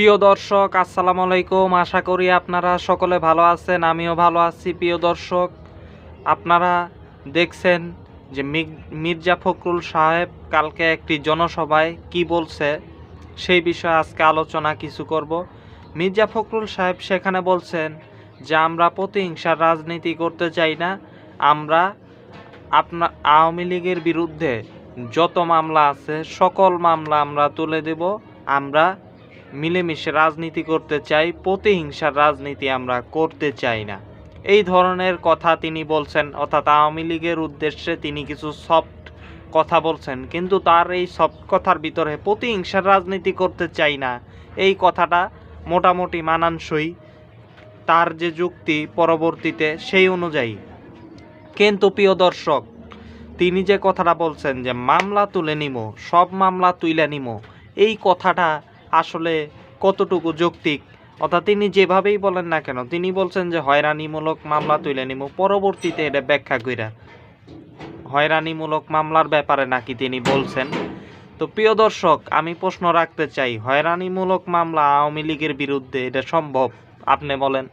প্রিয় দর্শক, আসসালামু আলাইকুম। আশা করি আপনারা সকলে ভালো আছেন, আমিও ভালো আছি। প্রিয় দর্শক, আপনারা দেখছেন যে মির্জা ফখরুল সাহেব কালকে একটি জনসভায় কি বলছে সেই বিষয়ে আজকে আলোচনা কিছু করব। মির্জা ফখরুল সাহেব সেখানে বলছেন যে, আমরা প্রতিহিংসার রাজনীতি করতে চাই না। আমরা আপনার আওয়ামী লীগের বিরুদ্ধে যত মামলা আছে, সকল মামলা আমরা তুলে দেব। আমরা মিলেমিশে রাজনীতি করতে চাই, প্রতিহিংসার রাজনীতি আমরা করতে চাই না। এই ধরনের কথা তিনি বলছেন, অর্থাৎ আওয়ামী লীগের উদ্দেশ্যে তিনি কিছু সফট কথা বলছেন। কিন্তু তার এই সফট কথার ভিতরে প্রতিহিংসার রাজনীতি করতে চাই না, এই কথাটা মোটামুটি মানানসই। তার যে যুক্তি পরবর্তীতে সেই অনুযায়ী। কিন্তু প্রিয় দর্শক, তিনি যে কথাটা বলছেন যে, মামলা তুলে নিব সব মামলা তুলে নিব এই কথাটা আসলে কতটুকু যৌক্তিক? অর্থাৎ তিনি যেভাবেই বলেন না কেন, তিনি বলছেন যে হয়রানিমূলক মামলা তুলে নিব পরবর্তীতে এটা ব্যাখ্যা কইরা। হয়রানিমূলক মামলার ব্যাপারে নাকি তিনি বলছেন। তো প্রিয় দর্শক, আমি প্রশ্ন রাখতে চাই, হয়রানিমূলক মামলা আওয়ামী লীগের বিরুদ্ধে এটা সম্ভব? আপনি বলেন।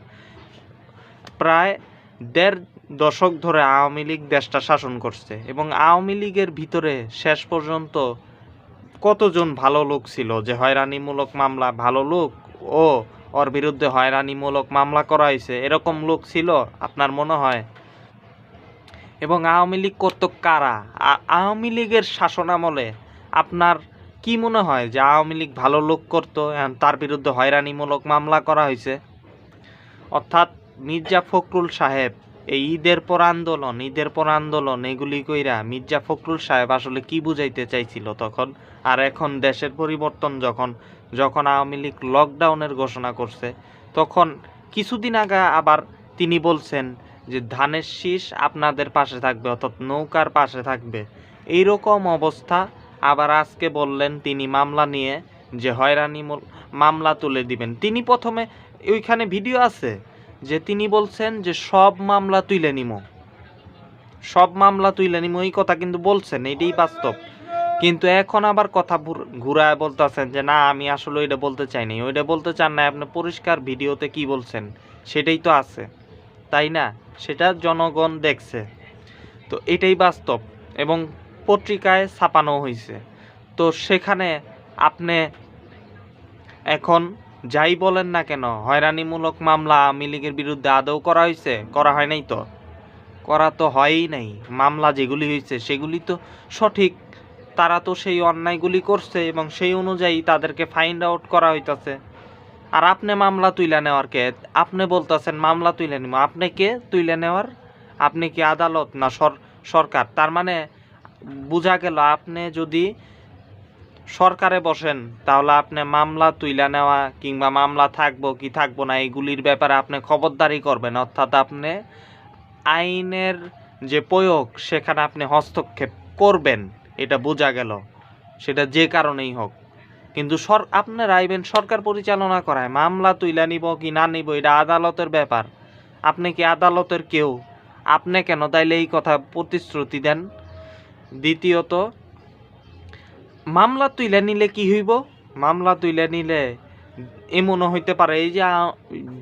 প্রায় দেড় দশক ধরে আওয়ামী লীগ দেশটা শাসন করছে এবং আওয়ামী লীগের ভিতরে শেষ পর্যন্ত কতজন ভালো লোক ছিল যে হয়রানিমূলক মামলা, ভালো লোক? ও, ওর বিরুদ্ধে হয়রানিমূলক মামলা করা হয়েছে এরকম লোক ছিল আপনার মনে হয়? এবং আওয়ামী লীগ করতো কারা? আওয়ামী লীগের শাসনামলে আপনার কি মনে হয় যে আওয়ামী লীগ ভালো লোক করতো তার বিরুদ্ধে হয়রানিমূলক মামলা করা হয়েছে অর্থাৎ মির্জা ফখরুল সাহেব এই ঈদের পর আন্দোলন, ঈদের পর আন্দোলন, এগুলি কইরা মির্জা ফখরুল সাহেব আসলে কি বুঝাইতে চাইছিল তখন? আর এখন দেশের পরিবর্তন যখন যখন আওয়ামী লীগ লকডাউনের ঘোষণা করছে, তখন কিছুদিন আগে আবার তিনি বলছেন যে ধানের শীষ আপনাদের পাশে থাকবে অর্থাৎ নৌকার পাশে থাকবে। এইরকম অবস্থা। আবার আজকে বললেন তিনি মামলা নিয়ে যে হয়রানি মূল- মামলা তুলে দিবেন। তিনি প্রথমে ওইখানে ভিডিও আছে? যে তিনি বলছেন যে সব মামলা তুইলে নিমো। সব মামলা তুইলে নিমো, এই কথা কিন্তু বলছেন, এটাই বাস্তব। কিন্তু এখন আবার কথা ঘুরায় বলতেছেন যে, না, আমি আসলে ওইটা বলতে চাইনি ওইটা বলতে চান না আপনি পরিষ্কার ভিডিওতে কি বলছেন? সেটাই তো আছে। তাই না? সেটা জনগণ দেখছে। তো এটাই বাস্তব এবং পত্রিকায় ছাপানো হয়েছে তো সেখানে আপনি এখন যাই বলেন না কেন, হয়রানিমূলক মামলা আওয়ামী লীগের বিরুদ্ধে আদৌ করা হয়েছে? করা হয় নাই তো? করা তো হয়ই নাই। মামলা যেগুলি হয়েছে সেগুলি তো সঠিক। তারা তো সেই অন্যায়গুলি করছে এবং সেই অনুযায়ী তাদেরকে ফাইন্ড আউট করা হইতাছে। আর আপনি মামলা তুইলা নেওয়ার কে? আপনি বলতেছেন মামলা তুইলে নিব আপনি কে তুইলে নেওয়ার? আপনি কি আদালত না সর- সরকার? তার মানে বোঝা গেল আপনি যদি সরকারে বসেন, তাহলে আপনি মামলা তুইলা নেওয়া কিংবা মামলা থাকব কি থাকব না, এগুলির ব্যাপারে আপনি খবরদারি করবেন, অর্থাৎ আপনি আইনের যে প্রয়োগ, সেখানে আপনি হস্তক্ষেপ করবেন, এটা বোঝা গেল। সেটা যে কারণেই হোক। কিন্তু সর আপনার আইবেন সরকার পরিচালনা করায়, মামলা তুইলা নিব কি না নিব, এটা আদালতের ব্যাপার। আপনি কি আদালতের কেউ? আপনি কেন তাইলে এই কথা প্রতিশ্রুতি দেন? দ্বিতীয়ত মামলা তুইলে নিলে কি হইব? মামলা তুইলে নিলে এমনও হইতে পারে, এই যে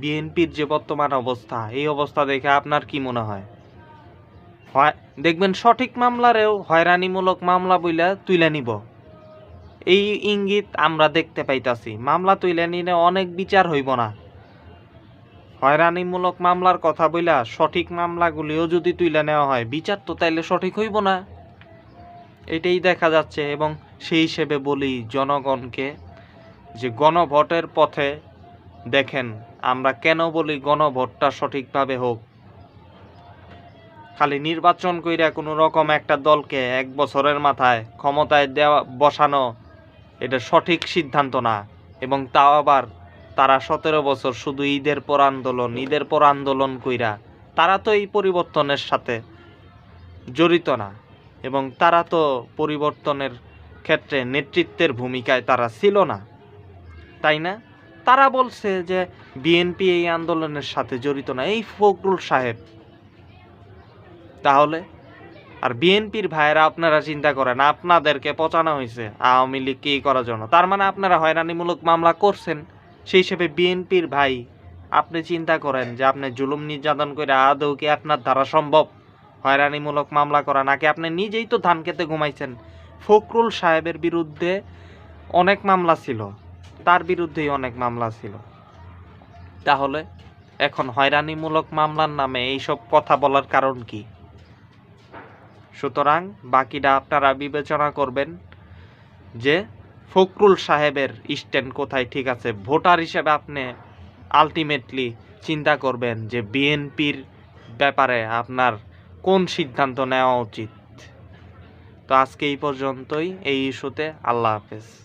বিএনপির যে বর্তমান অবস্থা, এই অবস্থা দেখে আপনার কি মনে হয়, দেখবেন সঠিক মামলারেও হয়রানিমূলক মামলা বইলা তুইলে নিব। এই ইঙ্গিত আমরা দেখতে পাইতাছি। মামলা তুইলে নিলে অনেক বিচার হইব না। হয়রানিমূলক মামলার কথা বইলা সঠিক মামলাগুলিও যদি তুইলে নেওয়া হয়, বিচার তো তাইলে সঠিক হইব না। এটাই দেখা যাচ্ছে এবং সেই হিসেবে বলি জনগণকে যে গণভোটের পথে দেখেন আমরা কেন বলি গণভোটটা সঠিকভাবে হোক। খালি নির্বাচন কইরা কোনো রকম একটা দলকে এক বছরের মাথায় ক্ষমতায় দেওয়া, বসানো, এটা সঠিক সিদ্ধান্ত না। এবং তাও আবার তারা সতেরো বছর শুধু ঈদের পর আন্দোলন, ঈদের পর আন্দোলন কইরা, তারা তো এই পরিবর্তনের সাথে জড়িত না। এবং তারা তো পরিবর্তনের ক্ষেত্রে নেতৃত্বের ভূমিকায় তারা ছিল না, তাই না? তারা বলছে যে বিএনপি এই আন্দোলনের সাথে জড়িত না। এই ফখরুল সাহেব, তাহলে? আর বিএনপির ভাইয়েরা আপনারা চিন্তা করেন, আপনাদেরকে পচানো হয়েছে আওয়ামী লীগকে ই করার জন্য? তার মানে আপনারা হয়রানিমূলক মামলা করছেন। সেই হিসেবে বিএনপির ভাই, আপনি চিন্তা করেন যে আপনি জুলুম নির্যাতন করে আদৌ কি আপনার দ্বারা সম্ভব? হয়রানিমূলক মামলা করা, নাকি আপনি নিজেই তো ধান খেতে ঘুমাইছেন? ফখরুল সাহেবের বিরুদ্ধে অনেক মামলা ছিল, তার বিরুদ্ধেই অনেক মামলা ছিল। তাহলে এখন হয়রানিমূলক মামলার নামে এইসব কথা বলার কারণ কি? সুতরাং বাকিটা আপনারা বিবেচনা করবেন যে ফখরুল সাহেবের স্ট্যান্ড কোথায় ঠিক আছে। ভোটার হিসেবে আপনি আলটিমেটলি চিন্তা করবেন যে বিএনপির ব্যাপারে আপনার কোন সিদ্ধান্ত নেওয়া উচিত? তো আজকে এই পর্যন্তই এই ইস্যুতে আল্লাহ হাফেজ।